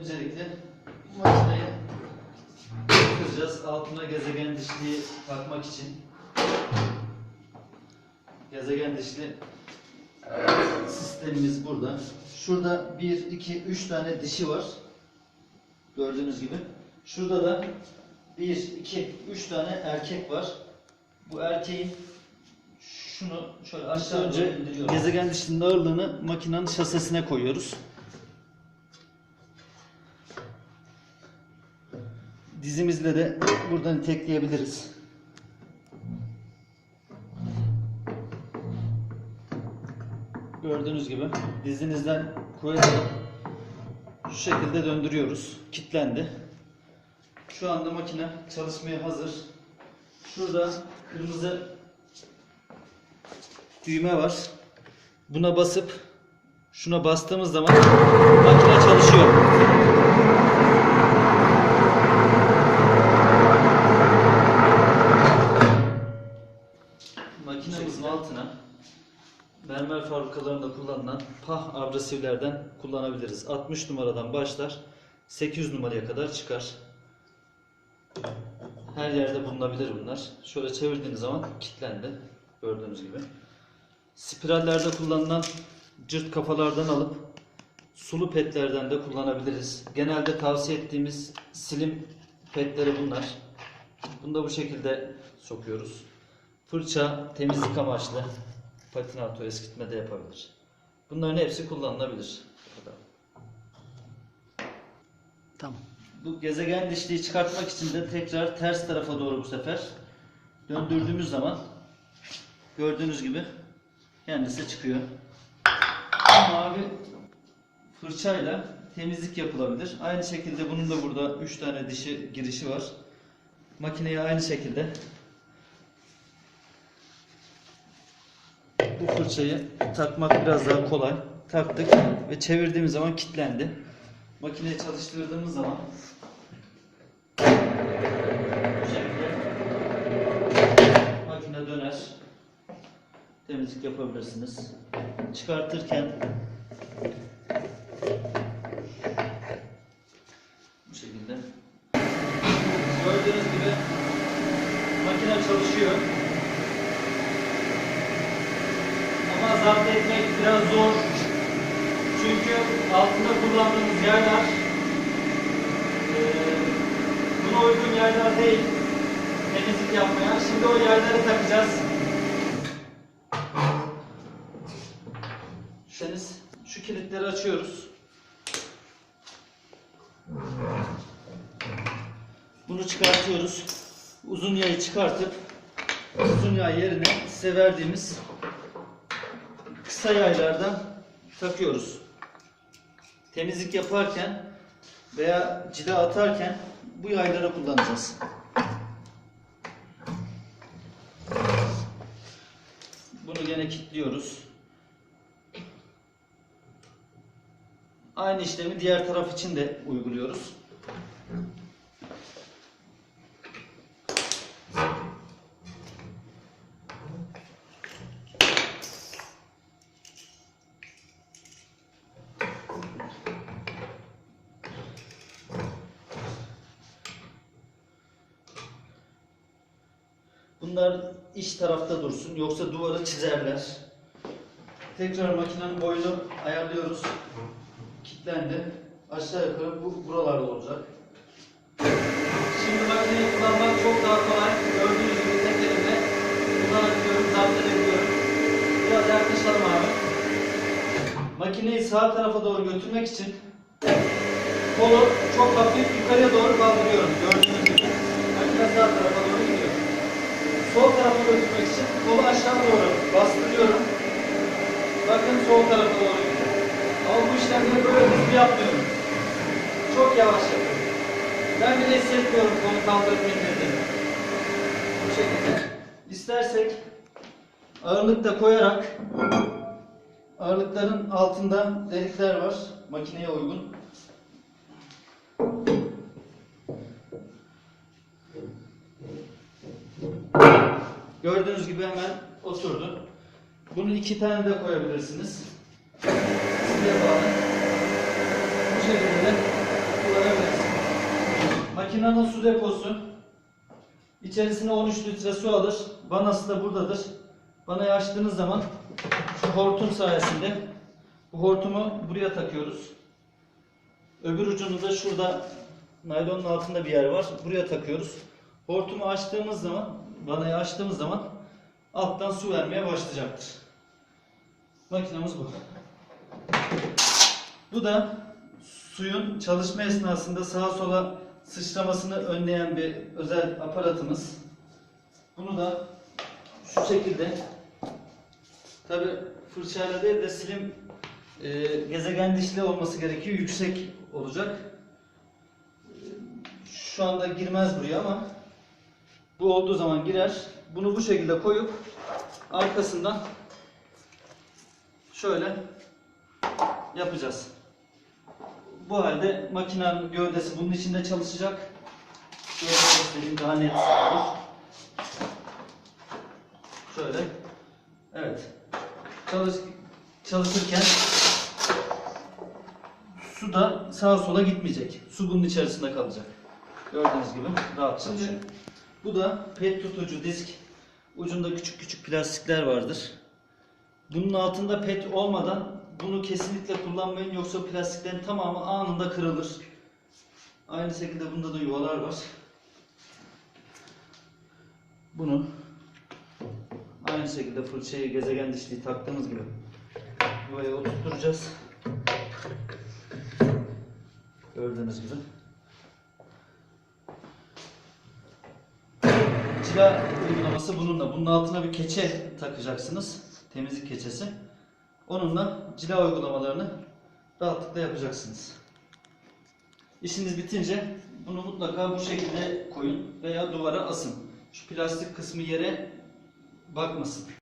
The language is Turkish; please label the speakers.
Speaker 1: Öncelikle makineyi kıracağız. Altına gezegen dişliği takmak için. Gezegen dişli sistemimiz burada. Şurada 1, 2, 3 tane dişi var. Gördüğünüz gibi. Şurada da 1, 2, 3 tane erkek var. Bu erkeğin şunu şöyle aşağı önce gezegen dişlinin ağırlığını makinenin şasesine koyuyoruz. Dizimizle de buradan itekleyebiliriz. Gördüğünüz gibi dizinizden koyarak şu şekilde döndürüyoruz. Kitlendi. Şu anda makine çalışmaya hazır. Şurada kırmızı düğme var. Buna basıp şuna bastığımız zaman makine çalışıyor. Mermer fabrikalarında kullanılan pah abrasiflerden kullanabiliriz. 60 numaradan başlar 800 numaraya kadar çıkar. Her yerde bulunabilir bunlar. Şöyle çevirdiğiniz zaman kilitlendi. Gördüğünüz gibi. Spirallerde kullanılan cırt kafalardan alıp sulu petlerden de kullanabiliriz. Genelde tavsiye ettiğimiz silim petleri bunlar. Bunu da bu şekilde sokuyoruz. Fırça temizlik amaçlı patinato eskitme de yapabilir. Bunların hepsi kullanılabilir. Bu.
Speaker 2: Tamam.
Speaker 1: Bu gezegen dişliği çıkartmak için de tekrar ters tarafa doğru bu sefer döndürdüğümüz zaman gördüğünüz gibi kendisi çıkıyor. Mavi fırçayla temizlik yapılabilir. Aynı şekilde bunun da burada 3 tane dişi girişi var. Makineye aynı şekilde bu fırçayı takmak biraz daha kolay. Taktık ve çevirdiğimiz zaman kilitlendi. Makineyi çalıştırdığımız zaman bu şekilde makine döner. Temizlik yapabilirsiniz. Çıkartırken bu şekilde gördüğünüz gibi makine çalışıyor. Ama zapt etmek biraz zor. Çünkü altında kullandığımız yerler eee, buna uygun yerler değil. Temizlik yapmaya. Şimdi o yerleri takacağız. Şeniz şu kilitleri açıyoruz. Bunu çıkartıyoruz. Uzun yayı çıkartıp uzun yay yerine size verdiğimiz kısa yaylardan takıyoruz. Temizlik yaparken veya cila atarken bu yayları kullanacağız. Bunu gene kilitliyoruz. Aynı işlemi diğer taraf için de uyguluyoruz. Bunlar iç tarafta dursun yoksa duvarı çizerler. Tekrar makinenin boyunu ayarlıyoruz. Kilitlendi. Aşağı yukarı bu buralarda olacak. Şimdi makineyi kullanmak çok daha kolay. Gördüğünüz gibi tek elimle kullanabiliyorum, zapt edebiliyorum. Biraz yaklaşalım abi. Makineyi sağ tarafa doğru götürmek için kolu çok hafif yukarıya doğru kaldırıyorum. Gördüğünüz gibi. Makine sağ tarafa doğru gidiyor. Sol tarafa götürmek için kolu aşağı doğru bastırıyorum. Bakın sol tarafa doğru gidiyor. Ama bu işlemleri böyle hızlı yapmıyorum. Çok yavaş yapıyorum. Ben bile hissetmiyorum kolu kaldırıp indirdiğimi. Bu şekilde. İstersek ağırlık da koyarak ağırlıkların altında delikler var. Makineye uygun. Gördüğünüz gibi hemen oturdu. Bunu iki tane de koyabilirsiniz. Size bağlı. Bu şekilde Makinenin su deposu. İçerisine 13 litre su alır. Vanası da buradadır. Vanayı açtığınız zaman şu hortum sayesinde bu hortumu buraya takıyoruz. Öbür ucunu da şurada naylonun altında bir yer var. Buraya takıyoruz. Hortumu açtığımız zaman, vanayı açtığımız zaman alttan su vermeye başlayacaktır. Makinamız bu. Bu da suyun çalışma esnasında sağa sola sıçramasını önleyen bir özel aparatımız. Bunu da şu şekilde tabi fırçayla değil de silim e, gezegen dişli olması gerekiyor. Yüksek olacak. Şu anda girmez buraya ama bu olduğu zaman girer. Bunu bu şekilde koyup arkasından şöyle yapacağız. Bu halde makinenin gövdesi bunun içinde çalışacak. Şöyle göstereyim daha net olur. Şöyle. Evet. Çalış, çalışırken su da sağa sola gitmeyecek. Su bunun içerisinde kalacak. Gördüğünüz gibi rahat çalışıyor. Bu da pet tutucu disk. Ucunda küçük küçük plastikler vardır. Bunun altında pet olmadan bunu kesinlikle kullanmayın yoksa plastiklerin tamamı anında kırılır. Aynı şekilde bunda da yuvalar var. Bunu aynı şekilde fırçayı gezegen dişliği taktığımız gibi yuvaya oturtacağız. Gördüğünüz gibi. Cila uygulaması bununla. Bunun altına bir keçe takacaksınız. Temizlik keçesi. Onunla cila uygulamalarını rahatlıkla yapacaksınız. İşiniz bitince bunu mutlaka bu şekilde koyun veya duvara asın. Şu plastik kısmı yere bakmasın.